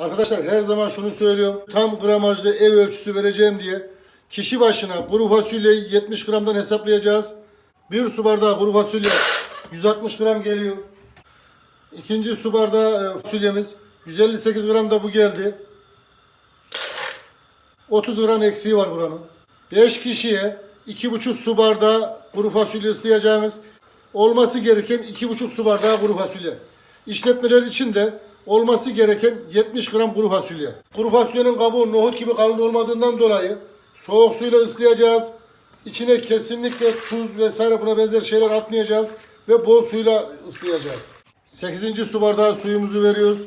Arkadaşlar her zaman şunu söylüyorum. Tam gramajlı ev ölçüsü vereceğim diye kişi başına kuru fasulyeyi 70 gramdan hesaplayacağız. Bir su bardağı kuru fasulye 160 gram geliyor. İkinci su bardağı e, fasulyemiz 158 gram da bu geldi. 30 gram eksiği var buranın. 5 kişiye 2,5 su bardağı kuru fasulye ıslayacağımız olması gereken 2,5 su bardağı kuru fasulye. İşletmeler için de olması gereken 70 gram kuru fasulye. Kuru fasulyenin kabuğu nohut gibi kalın olmadığından dolayı soğuk suyla ıslayacağız. İçine kesinlikle tuz vesaire buna benzer şeyler atmayacağız ve bol suyla ıslayacağız. 8. su bardağı suyumuzu veriyoruz.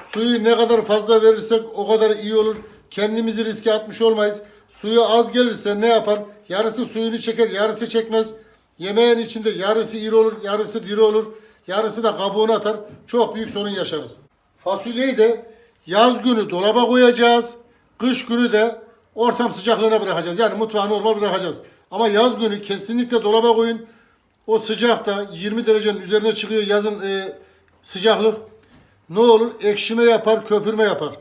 Suyu ne kadar fazla verirsek o kadar iyi olur. Kendimizi riske atmış olmayız. Suyu az gelirse ne yapar? Yarısı suyunu çeker, yarısı çekmez. Yemeğin içinde yarısı iri olur, yarısı diri olur. Yarısı da kabuğunu atar. Çok büyük sorun yaşarız. Fasulyeyi de yaz günü dolaba koyacağız. Kış günü de ortam sıcaklığına bırakacağız. Yani mutfağa normal bırakacağız. Ama yaz günü kesinlikle dolaba koyun. O sıcakta 20 derecenin üzerine çıkıyor yazın e, sıcaklık. Ne olur? Ekşime yapar, köpürme yapar.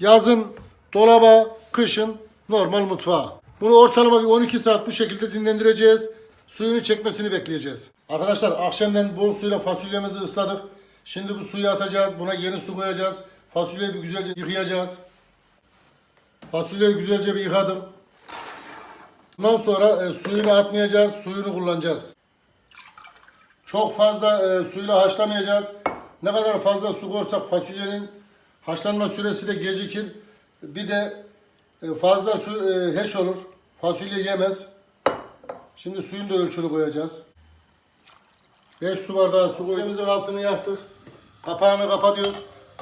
Yazın dolaba, kışın normal mutfağa. Bunu ortalama bir 12 saat bu şekilde dinlendireceğiz. Suyunu çekmesini bekleyeceğiz. Arkadaşlar akşamdan bol suyla fasulyemizi ısladık. Şimdi bu suyu atacağız. Buna yeni su koyacağız. Fasulyeyi bir güzelce yıkayacağız. Fasulyeyi güzelce bir yıkadım. Bundan sonra e, suyunu atmayacağız. Suyunu kullanacağız. Çok fazla e, suyla haşlamayacağız. Ne kadar fazla su koyarsak fasulyenin haşlanma süresi de gecikir. Bir de e, fazla su e, heş olur. Fasulye yemez. Şimdi suyunu da ölçülü koyacağız. 5 su bardağı su koyduğumuzun altını yaktık. Kapağını kapatıyoruz.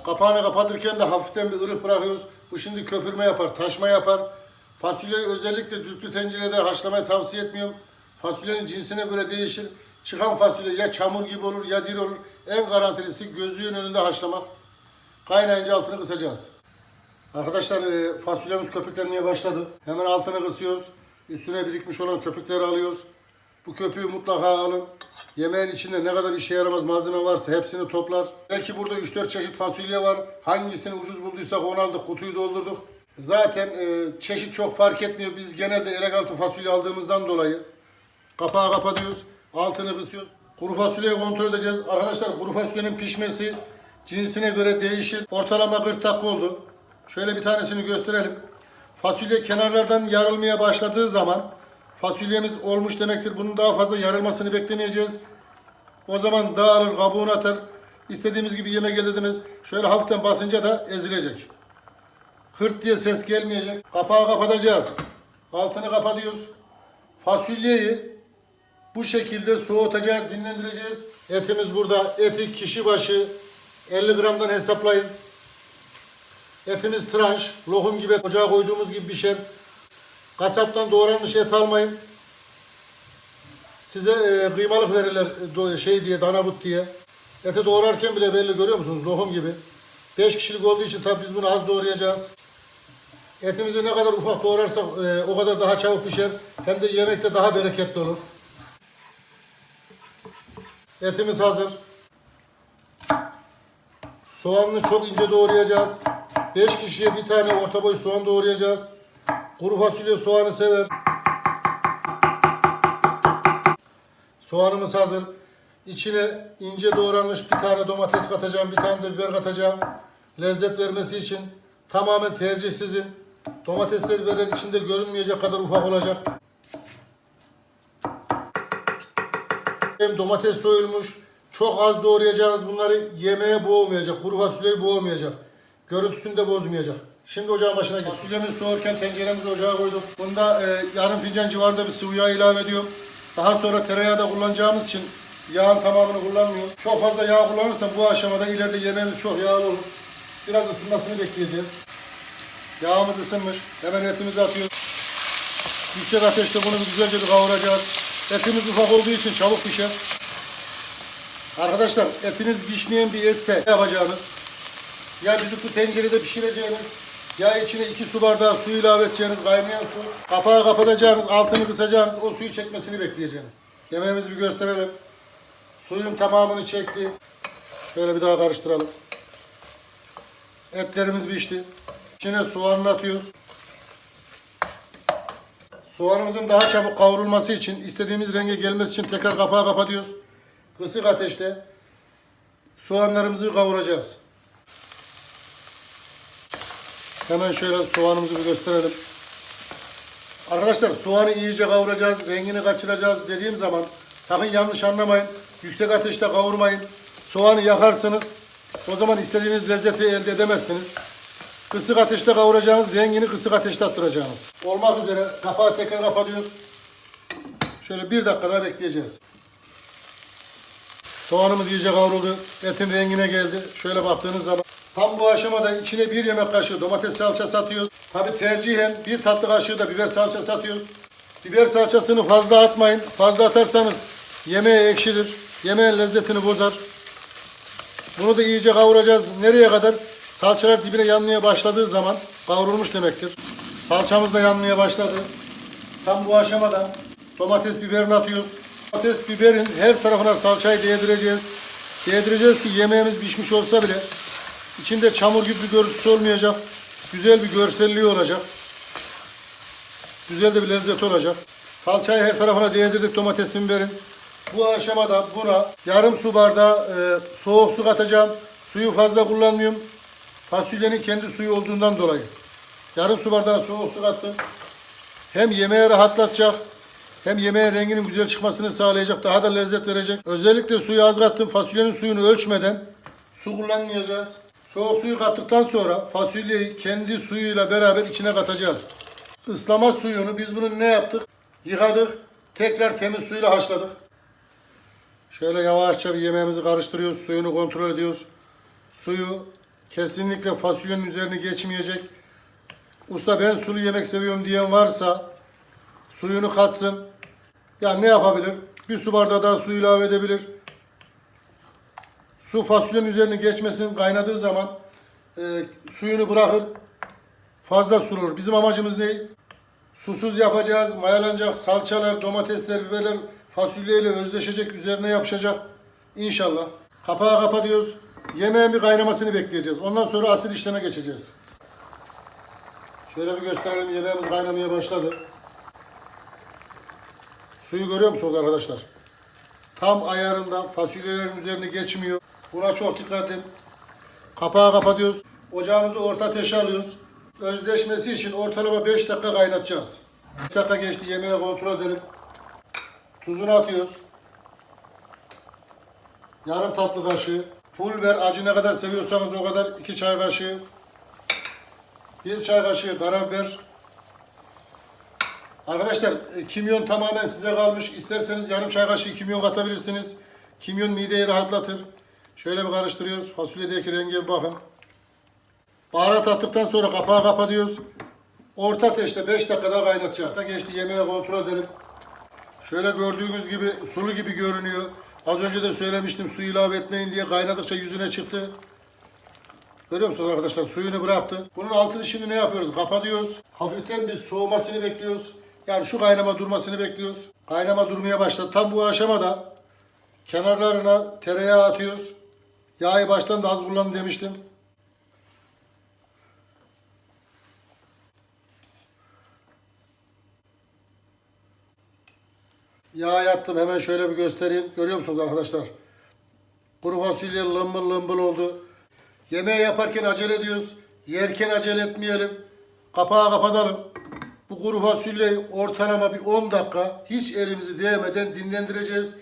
Kapağını kapatırken de hafiften bir ırık bırakıyoruz. Bu şimdi köpürme yapar, taşma yapar. Fasulyeyi özellikle düdüklü tencerede haşlamayı tavsiye etmiyorum. Fasulyenin cinsine göre değişir. Çıkan fasulye ya çamur gibi olur ya diri olur. En garantilisi gözlüğün önünde haşlamak. Kaynayınca altını kısacağız. Arkadaşlar e, fasulyemiz köpüklenmeye başladı. Hemen altını kısıyoruz. Üstüne birikmiş olan köpükleri alıyoruz. Bu köpüğü mutlaka alın. Yemeğin içinde ne kadar işe yaramaz malzeme varsa hepsini toplar. Belki burada 3-4 çeşit fasulye var. Hangisini ucuz bulduysak onu aldık, kutuyu doldurduk. Zaten e, çeşit çok fark etmiyor. Biz genelde elek altı fasulye aldığımızdan dolayı kapağı kapatıyoruz. Altını kısıyoruz. Kuru fasulyeyi kontrol edeceğiz. Arkadaşlar kuru fasulyenin pişmesi cinsine göre değişir. Ortalama 40 dakika oldu. Şöyle bir tanesini gösterelim. Fasulye kenarlardan yarılmaya başladığı zaman fasulyemiz olmuş demektir. Bunun daha fazla yarılmasını beklemeyeceğiz. O zaman dağılır, kabuğunu atar. İstediğimiz gibi yemek edemez. Şöyle hafiften basınca da ezilecek. Hırt diye ses gelmeyecek. Kapağı kapatacağız. Altını kapatıyoruz. Fasulyeyi bu şekilde soğutacağız, dinlendireceğiz. Etimiz burada. Eti kişi başı 50 gramdan hesaplayın. Etimiz tıraş, lokum gibi ocağa koyduğumuz gibi pişer. Kasaptan doğranmış et almayın. Size e, kıymalık verirler şey diye, danabut diye. Eti doğrarken bile belli görüyor musunuz? Lokum gibi. 5 kişilik olduğu için tabii biz bunu az doğrayacağız. Etimizi ne kadar ufak doğrarsak e, o kadar daha çabuk pişer. Hem de yemekte daha bereketli olur. Etimiz hazır. Soğanını çok ince doğrayacağız. 5 kişiye bir tane orta boy soğan doğrayacağız. Kuru fasulye soğanı sever. Soğanımız hazır. İçine ince doğranmış bir tane domates katacağım, bir tane de biber katacağım. Lezzet vermesi için tamamen tercih sizin. Domatesler biberler içinde görünmeyecek kadar ufak olacak. Hem domates soyulmuş. Çok az doğrayacağınız bunları yemeğe boğmayacak. Kuru fasulyeyi boğmayacak. Görüntüsünü de bozmayacak. Şimdi ocağın başına geç. Fasulyemiz soğurken tenceremizi ocağa koyduk. Bunda e, yarım fincan civarında bir sıvı yağ ilave ediyorum. Daha sonra tereyağı da kullanacağımız için yağın tamamını kullanmıyorum. Çok fazla yağ kullanırsam bu aşamada ileride yemeğimiz çok yağlı olur. Biraz ısınmasını bekleyeceğiz. Yağımız ısınmış. Hemen etimizi atıyoruz. Yüksek ateşte bunu güzelce bir kavuracağız. Etimiz ufak olduğu için çabuk pişer. Arkadaşlar etiniz pişmeyen bir etse ne yapacağınız? Ya düdüklü tencerede pişireceğiniz ya içine iki su bardağı su ilave edeceğiniz kaynayan su. Kapağı kapatacağınız, altını kısacağınız, o suyu çekmesini bekleyeceğiniz. Yemeğimizi bir gösterelim. Suyun tamamını çekti. Şöyle bir daha karıştıralım. Etlerimiz pişti. İçine soğanını atıyoruz. Soğanımızın daha çabuk kavrulması için, istediğimiz renge gelmesi için tekrar kapağı kapatıyoruz. Kısık ateşte soğanlarımızı kavuracağız. Hemen şöyle soğanımızı bir gösterelim. Arkadaşlar soğanı iyice kavuracağız, rengini kaçıracağız dediğim zaman sakın yanlış anlamayın. Yüksek ateşte kavurmayın. Soğanı yakarsınız. O zaman istediğiniz lezzeti elde edemezsiniz. Kısık ateşte kavuracağınız, rengini kısık ateşte attıracağınız. Olmak üzere kapağı tekrar kapatıyoruz. Şöyle bir dakika daha bekleyeceğiz. Soğanımız iyice kavruldu. Etin rengine geldi. Şöyle baktığınız zaman tam bu aşamada içine bir yemek kaşığı domates salçası atıyoruz. Tabi tercihen bir tatlı kaşığı da biber salçası atıyoruz. Biber salçasını fazla atmayın. Fazla atarsanız yemeğe ekşilir. Yemeğin lezzetini bozar. Bunu da iyice kavuracağız. Nereye kadar? Salçalar dibine yanmaya başladığı zaman kavrulmuş demektir. Salçamız da yanmaya başladı. Tam bu aşamada domates biberini atıyoruz. Domates biberin her tarafına salçayı değdireceğiz. Değdireceğiz ki yemeğimiz pişmiş olsa bile içinde çamur gibi bir görüntüsü olmayacak. Güzel bir görselliği olacak. Güzel de bir lezzet olacak. Salçayı her tarafına değdirdik domatesin biberin. Bu aşamada buna yarım su bardağı e, soğuk su katacağım. Suyu fazla kullanmıyorum. Fasulyenin kendi suyu olduğundan dolayı. Yarım su bardağı soğuk su kattım. Hem yemeği rahatlatacak, hem yemeğin renginin güzel çıkmasını sağlayacak, daha da lezzet verecek. Özellikle suyu az kattım. Fasulyenin suyunu ölçmeden su kullanmayacağız. Soğuk suyu kattıktan sonra fasulyeyi kendi suyuyla beraber içine katacağız. Islama suyunu biz bunu ne yaptık? Yıkadık. Tekrar temiz suyla haşladık. Şöyle yavaşça bir yemeğimizi karıştırıyoruz. Suyunu kontrol ediyoruz. Suyu kesinlikle fasulyenin üzerine geçmeyecek. Usta ben sulu yemek seviyorum diyen varsa suyunu katsın. Ya ne yapabilir? Bir su bardağı daha su ilave edebilir. Su fasulyenin üzerine geçmesin. Kaynadığı zaman e, suyunu bırakır. Fazla sulur. Bizim amacımız ne? Susuz yapacağız. Mayalanacak salçalar, domatesler, biberler fasulyeyle özleşecek, üzerine yapışacak. İnşallah. Kapağı kapatıyoruz. Yemeğin bir kaynamasını bekleyeceğiz. Ondan sonra asil işleme geçeceğiz. Şöyle bir gösterelim. Yemeğimiz kaynamaya başladı. Suyu görüyor musunuz arkadaşlar? Tam ayarında fasulyelerin üzerine geçmiyor. Buna çok dikkat edin. Kapağı kapatıyoruz. Ocağımızı orta ateşe alıyoruz. Özleşmesi için ortalama 5 dakika kaynatacağız. 5 dakika geçti. Yemeği kontrol edelim. Tuzunu atıyoruz. Yarım tatlı kaşığı. Pul biber acı ne kadar seviyorsanız o kadar 2 çay kaşığı. 1 çay kaşığı karabiber. Arkadaşlar e, kimyon tamamen size kalmış. İsterseniz yarım çay kaşığı kimyon katabilirsiniz. Kimyon mideyi rahatlatır. Şöyle bir karıştırıyoruz. Fasulyedeki renge bir bakın. Baharat attıktan sonra kapağı kapatıyoruz. Orta ateşte 5 dakika daha kaynatacağız. Geçti yemeğe kontrol edelim. Şöyle gördüğünüz gibi sulu gibi görünüyor. Az önce de söylemiştim su ilave etmeyin diye kaynadıkça yüzüne çıktı. Görüyor musunuz arkadaşlar suyunu bıraktı. Bunun altını şimdi ne yapıyoruz? Kapatıyoruz. Hafiften bir soğumasını bekliyoruz. Yani şu kaynama durmasını bekliyoruz. Kaynama durmaya başladı. Tam bu aşamada kenarlarına tereyağı atıyoruz. Yağı baştan da az kullanın demiştim. Yağ yattım. Hemen şöyle bir göstereyim. Görüyor musunuz arkadaşlar? Kuru fasulye lımbıl lımbıl oldu. Yemeği yaparken acele ediyoruz. Yerken acele etmeyelim. Kapağı kapatalım. Bu kuru fasulyeyi ortalama bir 10 dakika hiç elimizi değmeden dinlendireceğiz.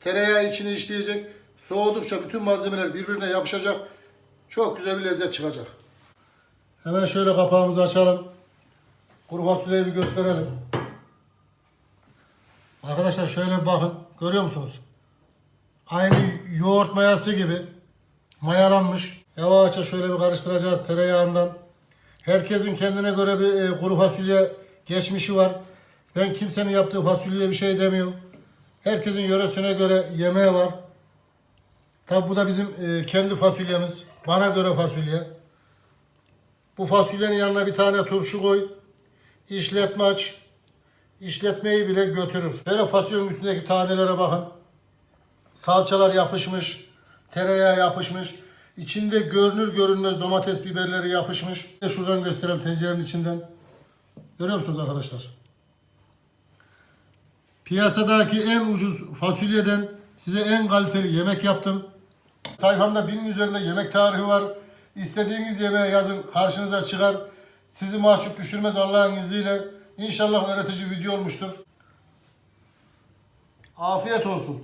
Tereyağı içine işleyecek. Soğudukça bütün malzemeler birbirine yapışacak. Çok güzel bir lezzet çıkacak. Hemen şöyle kapağımızı açalım. Kuru fasulyeyi bir gösterelim. Arkadaşlar şöyle bakın. Görüyor musunuz? Aynı yoğurt mayası gibi mayalanmış. Yavaşça şöyle bir karıştıracağız tereyağından. Herkesin kendine göre bir e, kuru fasulye geçmişi var. Ben kimsenin yaptığı fasulyeye bir şey demiyorum. Herkesin yöresine göre yemeği var. Tabi bu da bizim e, kendi fasulyemiz. Bana göre fasulye. Bu fasulyenin yanına bir tane turşu koy. İşletme aç. İşletmeyi bile götürür. Böyle fasulyenin üstündeki tanelere bakın. Salçalar yapışmış. Tereyağı yapışmış. İçinde görünür görünmez domates biberleri yapışmış. Şuradan göstereyim tencerenin içinden. Görüyor musunuz arkadaşlar? Piyasadaki en ucuz fasulyeden size en kaliteli yemek yaptım. Sayfamda binin üzerinde yemek tarihi var. İstediğiniz yemeği yazın karşınıza çıkar. Sizi mahcup düşürmez Allah'ın izniyle. İnşallah öğretici video olmuştur. Afiyet olsun.